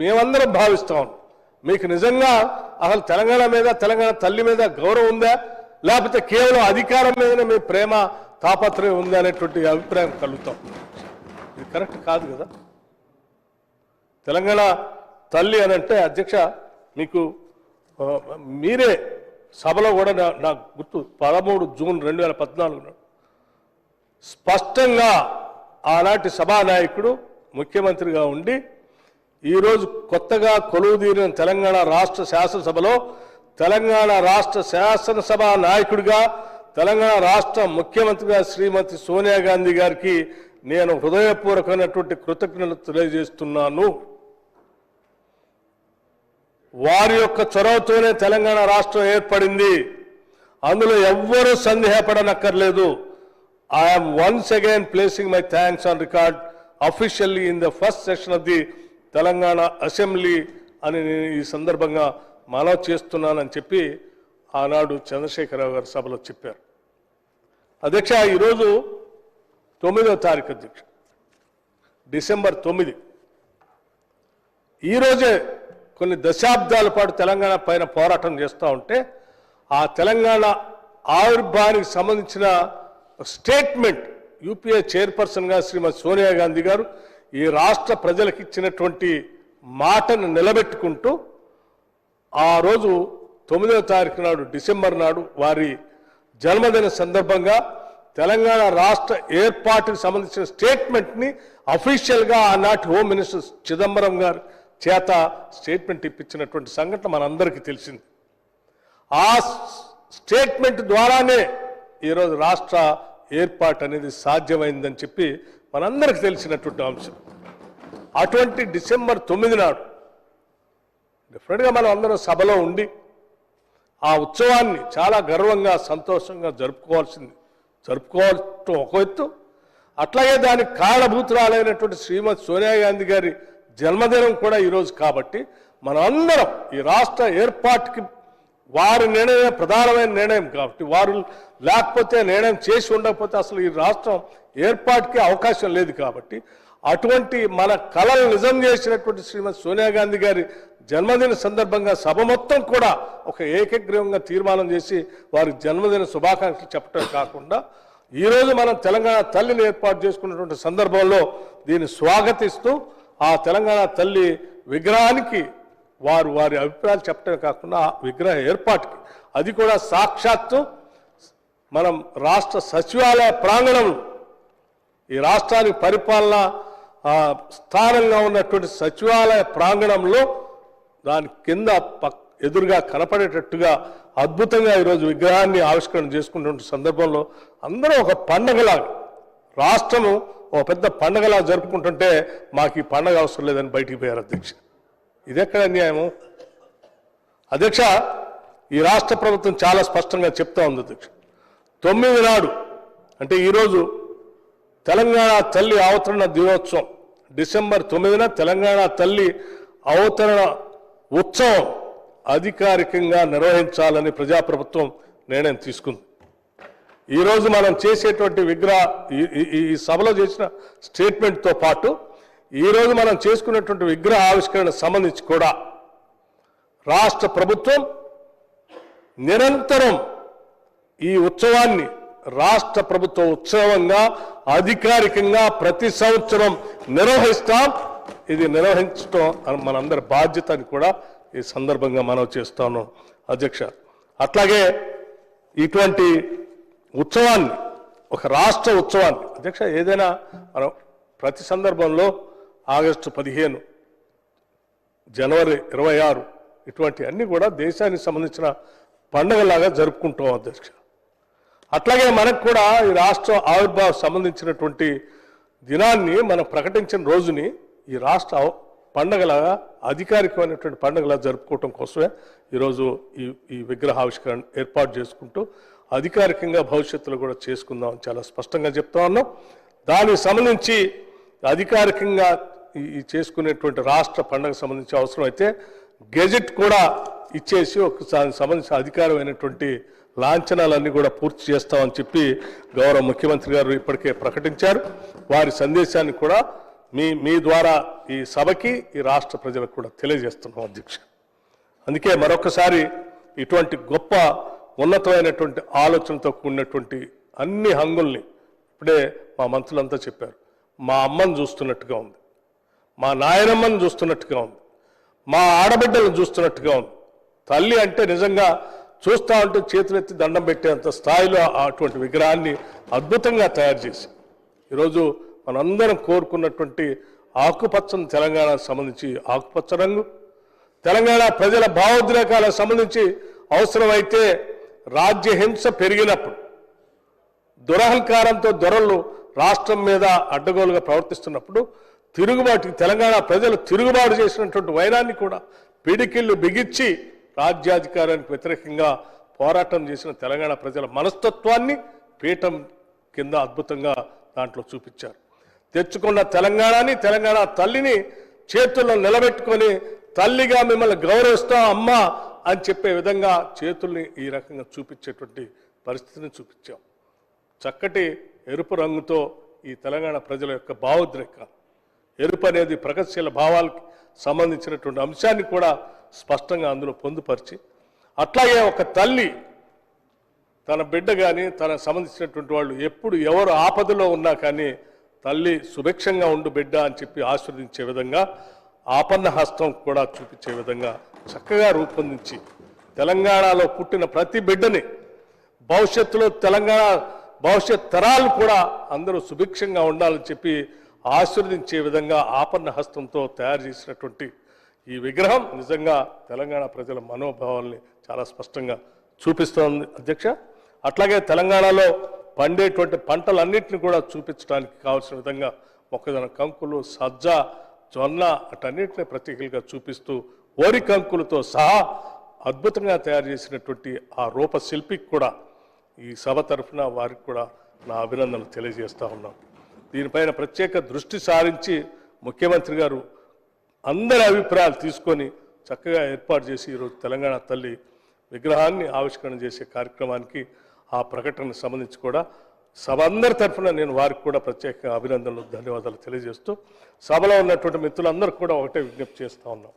మేమందరం భావిస్తాం. మీకు నిజంగా అసలు తెలంగాణ మీద తెలంగాణ తల్లి మీద గౌరవం ఉందా? లేకపోతే కేవలం అధికారం మీదనే మీ ప్రేమ తాపత్రయం ఉందా అనేటువంటి అభిప్రాయం కలుగుతాం. ఇది కరెక్ట్ కాదు కదా? తెలంగాణ తల్లి అని అంటే అధ్యక్ష మీకు మీరే సభలో కూడా నా- నాకు గుర్తు పదమూడు జూన్ రెండు వేల పద్నాలుగు స్పష్టంగా ఆనాటి సభానాయకుడు ముఖ్యమంత్రిగా ఉండి ఈరోజు కొత్తగా కొలువుదీరిన తెలంగాణ రాష్ట్ర శాసనసభలో తెలంగాణ రాష్ట్ర శాసనసభ నాయకుడిగా తెలంగాణ రాష్ట్ర ముఖ్యమంత్రిగా శ్రీమతి సోనియా గాంధీ గారికి నేను హృదయపూర్వకమైనటువంటి కృతజ్ఞతలు తెలియజేస్తున్నాను. వారి యొక్క చొరవతోనే తెలంగాణ రాష్ట్రం ఏర్పడింది. అందులో ఎవ్వరూ సందేహపడనక్కర్లేదు. I'm once again placing my thanks on record officially in the first session of the Telangana assembly అని నేను ఈ సందర్భంగా మనవి చేస్తున్నానని చెప్పి ఆనాడు చంద్రశేఖరరావు గారు సభలో చెప్పారు. అధ్యక్ష ఈరోజు తొమ్మిదవ తారీఖు అధ్యక్ష డిసెంబర్ తొమ్మిది. ఈరోజే కొన్ని దశాబ్దాల పాటు తెలంగాణ పైన పోరాటం చేస్తూ ఉంటే ఆ తెలంగాణ ఆవిర్భావానికి సంబంధించిన స్టేట్మెంట్ యూపీఏ చైర్పర్సన్గా శ్రీమతి సోనియా గాంధీ గారు ఈ రాష్ట్ర ప్రజలకు ఇచ్చినటువంటి మాటను నిలబెట్టుకుంటూ ఆ రోజు తొమ్మిదవ తారీఖు నాడు డిసెంబర్ నాడు వారి జన్మదిన సందర్భంగా తెలంగాణ రాష్ట్ర ఏర్పాటుకు సంబంధించిన స్టేట్మెంట్ని అఫీషియల్గా ఆనాటి హోమ్ మినిస్టర్ చిదంబరం గారు చేత స్టేట్మెంట్ ఇప్పించినటువంటి సంఘటన మనందరికీ తెలిసింది. ఆ స్టేట్మెంట్ ద్వారానే ఈరోజు రాష్ట్ర ఏర్పాటు అనేది సాధ్యమైందని చెప్పి మనందరికీ తెలిసినటువంటి అంశం. అటువంటి డిసెంబర్ తొమ్మిది నాడు డెఫినెట్గా మనం అందరం సభలో ఉండి ఆ ఉత్సవాన్ని చాలా గర్వంగా సంతోషంగా జరుపుకోవాల్సింది. జరుపుకోవటం ఒక ఎత్తు. అట్లాగే దానికి కారణభూతురాలైనటువంటి శ్రీమతి సోనియా గాంధీ గారి జన్మదినం కూడా ఈరోజు కాబట్టి మనందరం ఈ రాష్ట్ర ఏర్పాటుకి వారి నిర్ణయం ప్రధానమైన నిర్ణయం కాబట్టి వారు లేకపోతే నిర్ణయం చేసి ఉండకపోతే అసలు ఈ రాష్ట్రం ఏర్పాటుకి అవకాశం లేదు కాబట్టి అటువంటి మన కళలు నిజం చేసినటువంటి శ్రీమతి సోనియా గాంధీ గారి జన్మదిన సందర్భంగా సభ మొత్తం కూడా ఒక ఏకగ్రీవంగా తీర్మానం చేసి వారి జన్మదిన శుభాకాంక్షలు చెప్పడం కాకుండా ఈరోజు మనం తెలంగాణ తల్లిని ఏర్పాటు చేసుకున్నటువంటి సందర్భంలో దీన్ని స్వాగతిస్తూ ఆ తెలంగాణ తల్లి విగ్రహానికి వారు వారి అభిప్రాయాలు చెప్పడం కాకుండా విగ్రహ ఏర్పాటుకి. అది కూడా సాక్షాత్తు మనం రాష్ట్ర సచివాలయ ప్రాంగణంలో ఈ రాష్ట్రానికి పరిపాలన స్థానంగా ఉన్నటువంటి సచివాలయ ప్రాంగణంలో దాని కింద పక్ ఎదురుగా కనపడేటట్టుగా అద్భుతంగా ఈరోజు విగ్రహాన్ని ఆవిష్కరణ చేసుకున్నటువంటి సందర్భంలో అందరూ ఒక పండగలాగా రాష్ట్రము ఒక పెద్ద పండగలా జరుపుకుంటుంటే మాకు ఈ పండగ అవసరం లేదని బయటికి పోయారు అధ్యక్ష. ఇదెక్కడ అన్యాయము? అధ్యక్ష ఈ రాష్ట్ర ప్రభుత్వం చాలా స్పష్టంగా చెప్తా ఉంది అధ్యక్ష. తొమ్మిది నాడు అంటే ఈరోజు తెలంగాణ తల్లి అవతరణ దినోత్సవం. డిసెంబర్ తొమ్మిదిన తెలంగాణ తల్లి అవతరణ ఉత్సవం అధికారికంగా నిర్వహించాలని ప్రజాప్రభుత్వం నిర్ణయం తీసుకుంది. ఈరోజు మనం చేసేటువంటి విగ్రహ ఈ- ఈ- ఈ సభలో చేసిన స్టేట్మెంట్తో పాటు ఈరోజు మనం చేసుకున్నటువంటి విగ్రహ ఆవిష్కరణ సంబంధించి కూడా రాష్ట్ర ప్రభుత్వం నిరంతరం ఈ ఉత్సవాన్ని రాష్ట్ర ప్రభుత్వ ఉత్సవంగా అధికారికంగా ప్రతి సంవత్సరం నిర్వహిస్తాం. ఇది నిర్వహించడం మనందరి బాధ్యత అని కూడా ఈ సందర్భంగా మనం చేస్తాను అధ్యక్ష. అట్లాగే ఇటువంటి ఉత్సవాన్ని ఒక రాష్ట్ర ఉత్సవాన్ని అధ్యక్ష ఏదైనా మనం ప్రతి సందర్భంలో ఆగస్టు పదిహేను జనవరి ఇరవై ఆరు ఇటువంటి అన్నీ కూడా దేశానికి సంబంధించిన పండగలాగా జరుపుకుంటాం అధ్యక్ష. అట్లాగే మనకు కూడా ఈ రాష్ట్ర ఆవిర్భావ సంబంధించినటువంటి దినాన్ని మనం ప్రకటించిన రోజుని ఈ రాష్ట్ర పండగలాగా అధికారికమైనటువంటి పండగలా జరుపుకోవటం కోసమే ఈరోజు ఈ ఈ విగ్రహావిష్కరణ ఏర్పాటు చేసుకుంటూ అధికారికంగా భవిష్యత్తులో కూడా చేసుకుందాం అని చాలా స్పష్టంగా చెప్తా ఉన్నాం. దానికి సంబంధించి అధికారికంగా ఈ చేసుకునేటువంటి రాష్ట్ర పండగ సంబంధించి అవసరమైతే గెజెట్ కూడా ఇచ్చేసి ఒక సంబంధించిన అధికారమైనటువంటి లాంఛనాలన్నీ కూడా పూర్తి చేస్తామని చెప్పి గౌరవ ముఖ్యమంత్రి గారు ఇప్పటికే ప్రకటించారు. వారి సందేశాన్ని కూడా మీ మీ ద్వారా ఈ సభకి ఈ రాష్ట్ర ప్రజలకు కూడా తెలియజేస్తున్నాం అధ్యక్ష. అందుకే మరొకసారి ఇటువంటి గొప్ప ఉన్నతమైనటువంటి ఆలోచనతో కూడినటువంటి అన్ని హంగుల్ని ఇప్పుడే మా మంత్రులంతా చెప్పారు. మా అమ్మని చూస్తున్నట్టుగా ఉంది. మా నాయనమ్మని చూస్తున్నట్టుగా ఉంది. మా ఆడబిడ్డలను చూస్తున్నట్టుగా ఉంది. తల్లి అంటే నిజంగా చూస్తూ ఉంటే చేతులెత్తి దండం పెట్టేంత స్థాయిలో అటువంటి విగ్రహాన్ని అద్భుతంగా తయారు చేసి ఈరోజు మనందరం కోరుకున్నటువంటి ఆకుపచ్చని తెలంగాణకు సంబంధించి ఆకుపచ్చ రంగు తెలంగాణ ప్రజల భావోద్రేకాలకు సంబంధించి అవసరమైతే రాజ్యహింస పెరిగినప్పుడు దురహంకారంతో దొరలు రాష్ట్రం మీద అడ్డగోలుగా ప్రవర్తిస్తున్నప్పుడు తిరుగుబాటు తెలంగాణ ప్రజలు తిరుగుబాటు చేసినటువంటి వైరాన్ని కూడా పిడికిళ్ళు బిగించి రాజ్యాధికారానికి వ్యతిరేకంగా పోరాటం చేసిన తెలంగాణ ప్రజల మనస్తత్వాన్ని పీఠం కింద అద్భుతంగా దాంట్లో చూపించారు. తెచ్చుకున్న తెలంగాణని తెలంగాణ తల్లిని చేతుల్లో నిలబెట్టుకొని తల్లిగా మిమ్మల్ని గౌరవిస్తాం అమ్మా అని చెప్పే విధంగా చేతుల్ని ఈ రకంగా చూపించేటువంటి పరిస్థితిని చూపించాం. చక్కటి ఎరుపు రంగుతో ఈ తెలంగాణ ప్రజల యొక్క భావోద్రేక ఎరుపు అనేది ప్రగతిశీల భావాలకు సంబంధించినటువంటి అంశాన్ని కూడా స్పష్టంగా అందులో పొందుపరిచి అట్లాగే ఒక తల్లి తన బిడ్డ కానీ తన సంబంధించినటువంటి వాళ్ళు ఎప్పుడు ఎవరు ఆపదలో ఉన్నా కానీ తల్లి సుభిక్షంగా ఉండు బిడ్డ అని చెప్పి ఆశీర్వదించే విధంగా ఆపన్న హస్తం కూడా చూపించే విధంగా చక్కగా రూపొందించి తెలంగాణలో పుట్టిన ప్రతి బిడ్డని భవిష్యత్తులో తెలంగాణ భవిష్యత్ తరాలు కూడా అందరూ సుభిక్షంగా ఉండాలని చెప్పి ఆశీర్వదించే విధంగా ఆపన్న హస్తంతో తయారు చేసినటువంటి ఈ విగ్రహం నిజంగా తెలంగాణ ప్రజల మనోభావాల్ని చాలా స్పష్టంగా చూపిస్తోంది. అధ్యక్ష అట్లాగే తెలంగాణలో పండేటువంటి పంటలన్నింటినీ కూడా చూపించడానికి కావాల్సిన విధంగా మొక్కజొన్న కంకులు సజ్జ జొన్న అటన్నిటిని ప్రతీకలుగా చూపిస్తూ ఓరి కంకులతో సహా అద్భుతంగా తయారు చేసినటువంటి ఆ రూపశిల్పికి కూడా ఈ సభ తరఫున వారికి కూడా నా అభినందనలు తెలియజేస్తూ ఉన్నాం. దీనిపైన ప్రత్యేక దృష్టి సారించి ముఖ్యమంత్రి గారు అందరి అభిప్రాయాలు తీసుకొని చక్కగా ఏర్పాటు చేసి ఈరోజు తెలంగాణ తల్లి విగ్రహాన్ని ఆవిష్కరణ చేసే కార్యక్రమానికి ఆ ప్రకటనకు సంబంధించి కూడా సభ అందరి తరఫున నేను వారికి కూడా ప్రత్యేక అభినందనలు ధన్యవాదాలు తెలియజేస్తూ సభలో ఉన్నటువంటి మిత్రులందరూ కూడా ఒకటే విజ్ఞప్తి చేస్తూ ఉన్నాం.